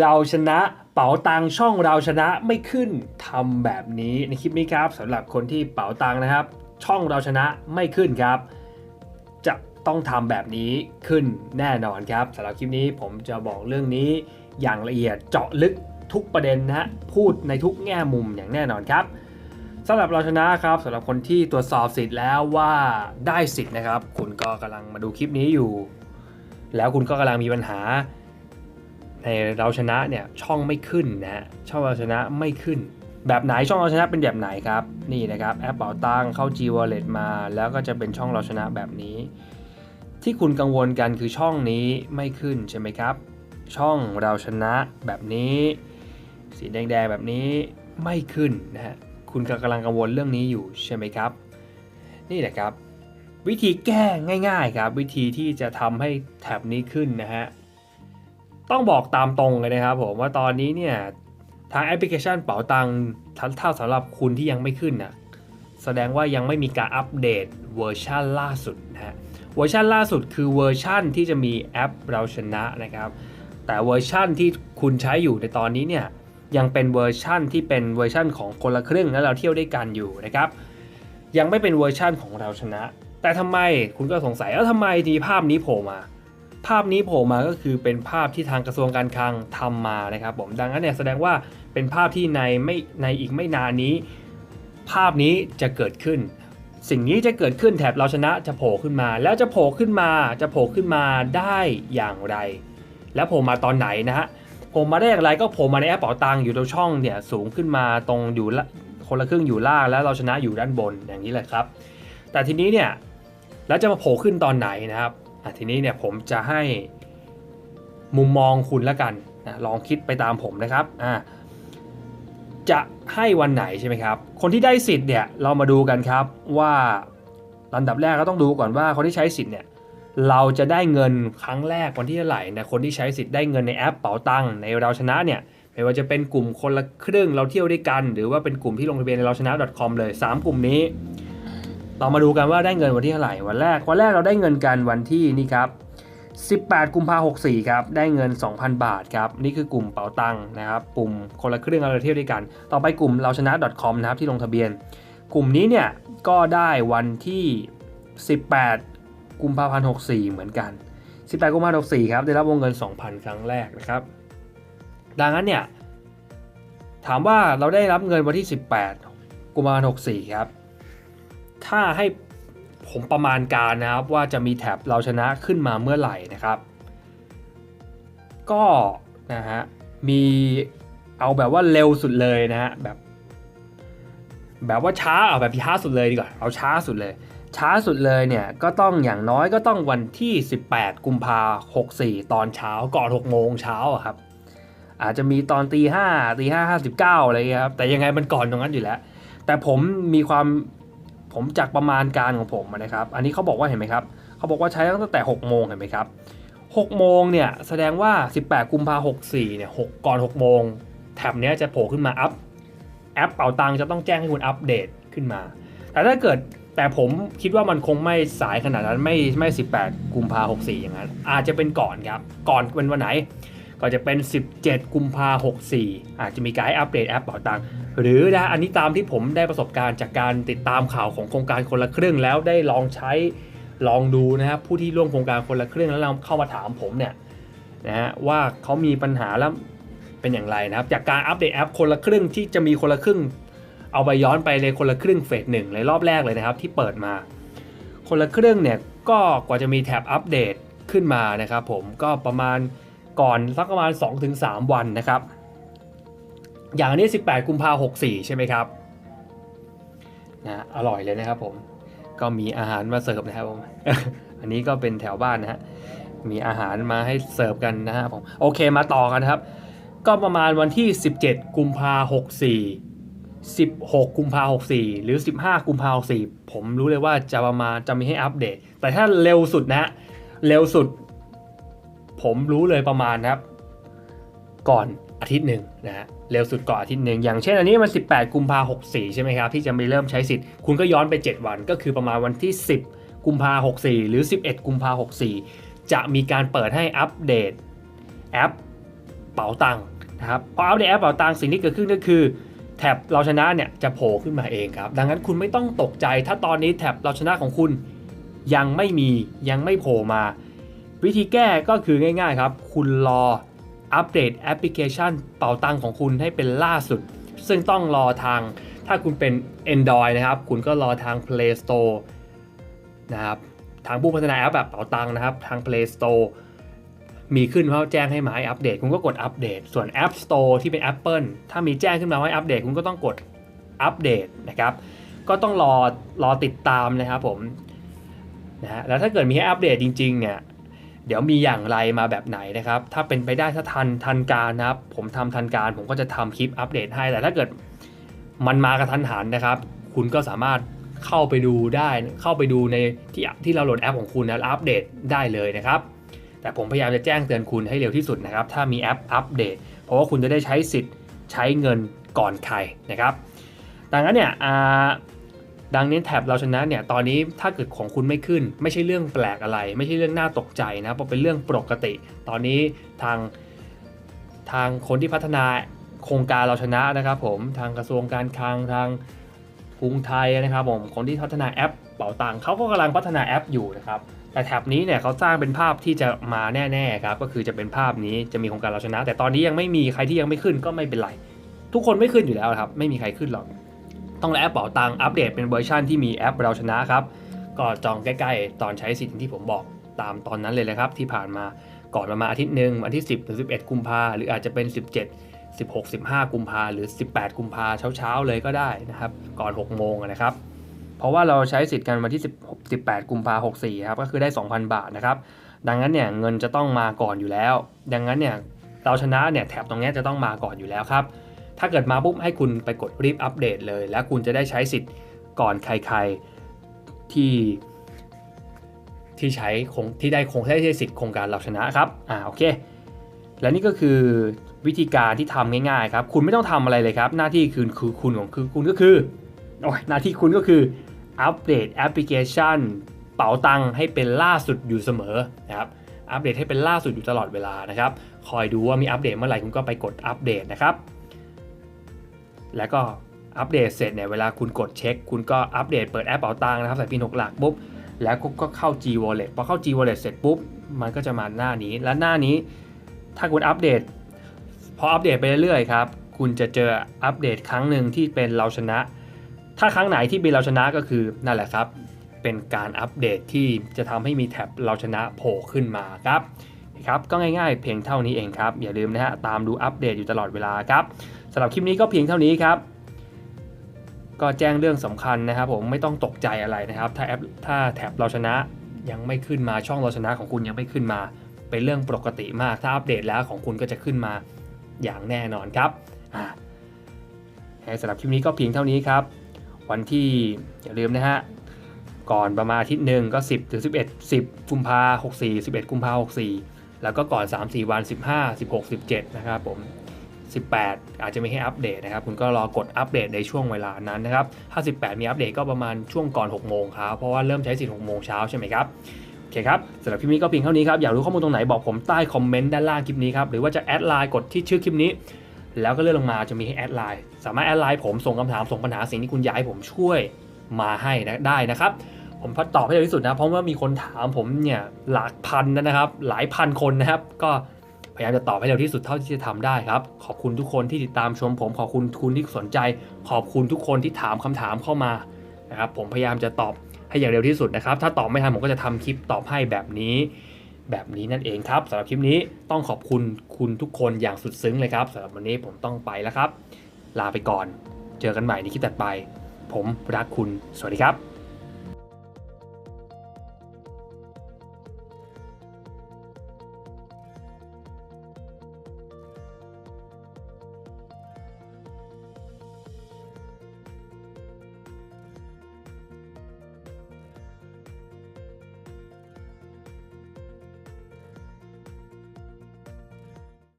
เราชนะเป๋าตังช่องเราชนะไม่ขึ้นทำแบบนี้ในคลิปนี้ครับสำหรับคนที่เป๋าตังนะครับ ช่องเราชนะไม่ขึ้นครับ จะต้องทำแบบนี้ขึ้นแน่นอนครับสำหรับคลิปนี้ผมจะบอกเรื่องนี้อย่างละเอียดเจาะลึกทุกประเด็นนะฮะพูดในทุกแง่มุมอย่างแน่นอนครับสำหรับเราชนะครับสำหรับคนที่ตรวจสอบสิทธิ์แล้วว่าได้สิทธิ์นะครับ คุณก็กำลังมาดูคลิปนี้อยู่ แล้วคุณก็กำลังมีปัญหา ในเราชนะเนี่ยช่องไม่ขึ้นนะฮะช่องเราชนะไม่ขึ้น แบบไหนช่องเราชนะเป็นแบบไหนครับนี่นะครับแอปเป๋าตังเข้า G Wallet มา แล้วก็จะเป็นช่องเราชนะแบบนี้ ที่คุณกังวลกันคือช่องนี้ไม่ขึ้นใช่ไหมครับ ช่องเราชนะแบบนี้ สีแดงๆแบบนี้ไม่ขึ้นนะฮะคุณกำลังกังวลเรื่องนี้อยู่ใช่ไหมครับ นี่แหละครับ วิธีแก้ง่าย ๆ ครับ วิธีที่จะทำให้แท็บนี้ขึ้นนะฮะ ต้องบอกตามตรงเลยนะครับผมว่าตอนนี้เนี่ยทางแอปพลิเคชันเป๋าตังค์ถ้าสำหรับคุณที่ยังไม่ขึ้นนะแสดงว่ายังไม่มีการอัปเดตเวอร์ชันล่าสุดนะฮะเวอร์ชันล่าสุดคือเวอร์ชันที่จะมีแอปเราชนะนะครับ แต่เวอร์ชันที่คุณใช้อยู่ในตอนนี้เนี่ยยังเป็นเวอร์ชันที่เป็นเวอร์ชันของคนละครึ่งและเราเที่ยวด้วยกันอยู่นะครับ ยังไม่เป็นเวอร์ชันของเราชนะ แต่ทำไมคุณก็สงสัยแล้วทำไมทีภาพนี้โผล่มา ภาพนี้โผล่มาก็คือเป็นภาพที่ทางกระทรวงการคลังทำมานะครับผมดังนั้นเนี่ยแสดงว่าเป็นภาพที่ในไม่ในอีกไม่นานนี้ ภาพนี้จะเกิดขึ้น สิ่งนี้จะเกิดขึ้นแถบเราชนะจะโผล่ขึ้นมา แล้วจะโผล่ขึ้นมาจะโผล่ขึ้นมาได้อย่างไร แล้วโผล่มาตอนไหนนะฮะโผล่มาได้อย่างไรก็โผล่มาในแอปเป๋าตังอยู่ตรงช่องเนี่ยสูงขึ้นมาตรงอยู่คนละครึ่งอยู่ล่างแล้วเราชนะอยู่ด้านบนอย่างนี้แหละครับ แต่ทีนี้เนี่ยแล้วจะมาโผล่ขึ้นตอนไหนนะครับ ทีนี้เนี่ยผมจะให้มุมมองคุณแล้วกันนะลองคิดไปตามผมนะครับอ่าจะให้วันไหนใช่ไหมครับคนที่ได้สิทธิ์เนี่ยเรามาดูกันครับว่าลำดับแรกก็ต้องดูก่อนว่าคนที่ใช้สิทธิ์เนี่ยเราจะได้เงินครั้งแรกวันที่เท่าไหร่นะคนที่ใช้สิทธิ์ได้เงินในแอปเป๋าตังค์ในเราชนะเนี่ยไม่ว่าจะเป็นกลุ่มคนละครึ่งเราเที่ยวด้วยกัน หรือว่าเป็นกลุ่มที่ลงทะเบียนในเราชนะ .com เลย 3 กลุ่มนี้ เรามาดูกันว่าได้เงินวันที่เท่าไหร่วันแรกวันแรกเราได้เงินกันวันที่นี่ครับ18 กุมภาพันธ์64 ครับ ได้เงิน 2,000 บาทครับ นี่คือกลุ่มเป๋าตังค์นะครับ กลุ่มคนละเครึ่องเราเที่ยวด้วยกัน ต่อไปกลุ่มเราชนะ .com นะครับที่ลงทะเบียน กลุ่มนี้เนี่ยก็ได้วันที่ 18 กุมภาพันธ์64 เหมือนกัน 18 กุมภาพันธ์64 ครับ ได้รับวงเงิน 2,000 ครั้งแรกนะครับ ดังนั้นเนี่ยถามว่าเราได้รับเงินวันที่ 18 กุมภาพันธ์64 ครับ ถ้าให้ผมประมาณการนะครับว่าจะมีแท็บเราชนะขึ้นมาเมื่อไหร่นะครับ ก็นะฮะมีเอาแบบว่าเร็วสุดเลยนะฮะแบบ แบบว่าช้าเอาแบบช้าสุดเลยดีกว่าเอาช้าสุดเลย ช้าสุดเลยเนี่ยก็ต้องอย่างน้อยก็ต้องวันที่ 18 กุมภาหกสี่ตอนเช้าก่อน6โมงเช้าครับ อาจจะมีตอนตีห้าตีห้าห้าสิบเก้าอะไรเงี้ยครับแต่ยังไงมันก่อนตรงนั้นอยู่แล้ว แต่ผมมีความ ผมจากประมาณการของผมนะครับ อันนี้เขาบอกว่าเห็นไหมครับเขาบอกว่าใช้ตั้งแต่ 6 โมงเห็นไหมครับ6โมงเนี่ยแสดงว่า 18 กุมภาพันธ์64เนี่ย6ก่อน 6 โมง แท็บนี้จะโผล่ขึ้นมาอัพแอปเป่าตังจะต้องแจ้งให้คุณอัปเดตขึ้นมา แต่ถ้าเกิดแต่ผมคิดว่ามันคงไม่สายขนาดนั้นไม่ไม่ 18 กุมภาพันธ์64 อย่างนั้น อาจจะเป็นก่อนครับ ก่อนเป็นวันไหน ก็จะเป็น 17 กุมภาพันธ์64 อาจจะมีการอัปเดตแอปเป่าตัง หรือนะอันนี้ตามที่ผมได้ประสบการณ์จากการติดตามข่าวของโครงการคนละครึ่งแล้วได้ลองใช้ลองดูนะครับผู้ที่ร่วมโครงการคนละครึ่งแล้วเราเข้ามาถามผมเนี่ยนะฮะว่าเขามีปัญหาแล้วเป็นอย่างไรนะครับ จากการอัปเดตแอปคนละครึ่งที่จะมีคนละครึ่ง เอาไปย้อนไปเลยคนละครึ่งเฟสหนึ่งเลยรอบแรกเลยนะครับ ที่เปิดมา คนละครึ่งเนี่ยก็กว่าจะมีแท็บอัปเดตขึ้นมานะครับ ผมก็ประมาณก่อนสักประมาณ 2-3 วันนะครับ อย่างนี้ 18 กุมภาพันธ์64ใช่ไหมครับนะอร่อยเลยนะครับผมก็มีอาหารมาเสิร์ฟนะครับผมอันนี้ก็เป็นแถวบ้านนะฮะมีอาหารมาให้เสิร์ฟกันนะฮะผมโอเคมาต่อกันครับ ก็ประมาณวันที่ 17 กุมภาพันธ์64 16 กุมภาพันธ์64หรือ 15 กุมภาพันธ์64ผมรู้เลยว่าจะประมาณจะมีให้อัปเดต แต่ถ้าเร็วสุดนะฮะเร็วสุด ผมรู้เลยประมาณนะครับ ก่อน อาทิตย์หนึ่งนะฮะเร็วสุดก่อนอาทิตย์หนึ่งอย่างเช่นอันนี้มัน 18 กุมภาพันธ์64ใช่ไหมครับที่จะไม่เริ่มใช้สิทธิ์คุณก็ย้อนไป 7 วันก็คือประมาณวันที่ 10 กุมภาพันธ์64หรือ 11 กุมภาพันธ์64จะมีการเปิดให้อัปเดตแอปเป๋าตังค์นะครับพออัปเดตแอปเป๋าตังค์สิ่งที่เกิดขึ้นก็คือแท็บเราชนะเนี่ยจะโผล่ขึ้นมาเองครับ ดังนั้นคุณไม่ต้องตกใจ ถ้าตอนนี้แท็บเราชนะของคุณยังไม่มียังไม่โผล่มา วิธีแก้ก็คือง่ายๆครับ คุณรอ อัปเดตแอปพลิเคชันเป๋าตังของคุณให้เป็นล่าสุด ซึ่งต้องรอทางถ้าคุณเป็น Android นะครับ คุณก็รอทาง Play Store นะครับทางผู้พัฒนาแอปแบบเป๋าตังนะครับ ทาง Play Store มีขึ้นเพราะแจ้งให้มาให้อัปเดต คุณก็กดอัปเดต ส่วน App Store ที่เป็น Apple ถ้ามีแจ้งขึ้นมาว่าให้อัปเดต คุณก็ต้องกดอัปเดตนะครับ ก็ต้องรอรอติดตามนะครับผมนะฮะแล้วถ้าเกิดมีให้อัปเดตจริง ๆ เนี่ย เดี๋ยวมีอย่างไรมาแบบไหนนะครับ ถ้าเป็นไปได้ถ้าทันทันการนะครับ ผมทำทันการผมก็จะทำคลิปอัปเดตให้ แต่ถ้าเกิดมันมากระทันหันนะครับ คุณก็สามารถเข้าไปดูได้เข้าไปดูในที่ที่เราโหลดแอปของคุณแล้วอัปเดตได้เลยนะครับ แต่ผมพยายามจะแจ้งเตือนคุณให้เร็วที่สุดนะครับ ถ้ามีแอปอัปเดต เพราะว่าคุณจะได้ใช้สิทธิ์ใช้เงินก่อนใครนะครับ ดังนั้นเนี่ยอ่า ดังนี้แท็บเราชนะเนี่ยตอนนี้ถ้าเกิดของคุณไม่ขึ้น ไม่ใช่เรื่องแปลกอะไร ไม่ใช่เรื่องน่าตกใจนะเพราะเป็นเรื่องปกติ ตอนนี้ทางทางคนที่พัฒนาโครงการเราชนะนะครับผมทางกระทรวงการคลังทางกรุงไทยนะครับผมคนที่พัฒนาแอปเป๋าตังเขาก็กำลังพัฒนาแอปอยู่นะครับแต่แท็บนี้เนี่ยเขาสร้างเป็นภาพที่จะมาแน่ๆครับก็คือจะเป็นภาพนี้จะมีโครงการเราชนะ แต่ตอนนี้ยังไม่มีใครที่ยังไม่ขึ้นก็ไม่เป็นไร ทุกคนไม่ขึ้นอยู่แล้วครับ ไม่มีใครขึ้นหรอก ต้องแอปเป๋าตังอัปเดตเป็นเวอร์ชันที่มีแอปเราชนะครับ ก็จองใกล้ๆ ตอนใช้สิทธิ์ที่ผมบอกตามตอนนั้นเลยนะครับ ที่ผ่านมาก่อนประมาณอาทิตย์หนึ่งวันที่ 10หรือ11 กุมภาหรืออาจจะเป็น 17 16 15 กุมภาหรือ 18 กุมภาเช้าๆเลยก็ได้นะครับ ก่อน 6 โมงนะครับ เพราะว่าเราใช้สิทธิ์กันวันที่10 18 กุมภา64ครับก็คือได้ 2,000 บาทนะครับดังนั้นเนี่ยเงินจะต้องมาก่อนอยู่แล้ว ดังนั้นเนี่ยเราชนะเนี่ยแถบตรงนี้จะต้องมาก่อนอยู่แล้วครับ ถ้าเกิดมาปุ๊บให้คุณไปกดรีบอัปเดตเลย แล้วคุณจะได้ใช้สิทธิ์ก่อนใครๆที่ที่ใช้คงที่ได้คงได้ใช้สิทธิ์โครงการเราชนะครับ อ่าโอเค และนี่ก็คือวิธีการที่ทำง่ายๆครับ คุณไม่ต้องทำอะไรเลยครับ หน้าที่คือคือคุณของคือคุณก็คือโอ้ยหน้าที่คุณก็คืออัปเดตแอปพลิเคชัน เป๋าตังค์ให้เป็นล่าสุดอยู่เสมอนะครับอัปเดตให้เป็นล่าสุดอยู่ตลอดเวลานะครับ คอยดูว่ามีอัปเดตเมื่อไหร่คุณก็ไปกดอัปเดตนะครับ แล้วก็อัปเดตเสร็จเนี่ยเวลาคุณกดเช็ค คุณก็อัปเดตเปิดแอปเป๋าตังค์นะครับใส่พินหกหลักปุ๊บแล้วก็เข้า G Wallet พอเข้า G Wallet เสร็จปุ๊บมันก็จะมาหน้านี้และหน้านี้ ถ้าคุณอัปเดต พออัปเดตไปเรื่อยๆครับคุณจะเจออัปเดตครั้งหนึ่งที่เป็นเราชนะ ถ้าครั้งไหนที่เป็นเราชนะก็คือนั่นแหละครับเป็นการอัปเดตที่จะทำให้มีแท็บเราชนะโผล่ขึ้นมาครับครับก็ง่ายๆ เพียงเท่านี้เองครับ อย่าลืมนะฮะตามดูอัปเดตอยู่ตลอดเวลาครับ สำหรับคลิปนี้ก็เพียงเท่านี้ครับ ก็แจ้งเรื่องสำคัญนะครับ ผมไม่ต้องตกใจอะไรนะครับ ถ้าแอปถ้าแท็บเราชนะยังไม่ขึ้นมาช่องเราชนะของคุณยังไม่ขึ้นมา เป็นเรื่องปกติมากถ้าอัปเดตแล้วของคุณก็จะขึ้นมาอย่างแน่นอนครับอ่าสำหรับคลิปนี้ก็เพียงเท่านี้ครับ วันที่อย่าลืมนะฮะก่อนประมาณอาทิตย์หนึ่งก็ 10ถึง11 10กุมภา64 11กุมภา64 แล้วก็ก่อน 3-4 วัน 15 16 17 นะครับผม 18 อาจจะไม่ให้อัปเดตนะครับ คุณก็รอกดอัปเดตในช่วงเวลานั้นนะครับถ้า 18 มีอัปเดตก็ประมาณช่วงก่อน 6 โมงครับ เพราะว่าเริ่มใช้สิทธิ์6โมงเช้าใช่ไหมครับโอเคครับสำหรับคลิปนี้ก็เพียงเท่านี้ครับ อยากรู้ข้อมูลตรงไหนบอกผมใต้คอมเมนต์ด้านล่างคลิปนี้ครับ หรือว่าจะแอดไลน์กดที่ชื่อคลิปนี้ แล้วก็เลื่อนลงมาจะมีให้แอดไลน์ สามารถแอดไลน์ผมส่งคำถามส่งปัญหาสิ่งที่คุณอยากให้ผมช่วยมาให้นะได้นะครับผมพัดตอบให้เร็วที่สุดนะเพราะว่ามีคนถามผมเนี่ยหลักพันนะครับ หลายพันคนนะครับ ก็ พยายามจะตอบให้เร็วที่สุดเท่าที่จะทำได้ครับ ขอบคุณทุกคนที่ติดตามชมผม ขอบคุณคุณที่สนใจ ขอบคุณทุกคนที่ถามคำถามเข้ามานะครับผมพยายามจะตอบให้อย่างเร็วที่สุดนะครับ ถ้าตอบไม่ทันผมก็จะทำคลิปตอบให้แบบนี้แบบนี้นั่นเองครับสำหรับคลิปนี้ต้องขอบคุณคุณทุกคนอย่างสุดซึ้งเลยครับสำหรับวันนี้ผมต้องไปแล้วครับ ลาไปก่อน เจอกันใหม่ในคลิปถัดไป ผมรักคุณสวัสดีครับ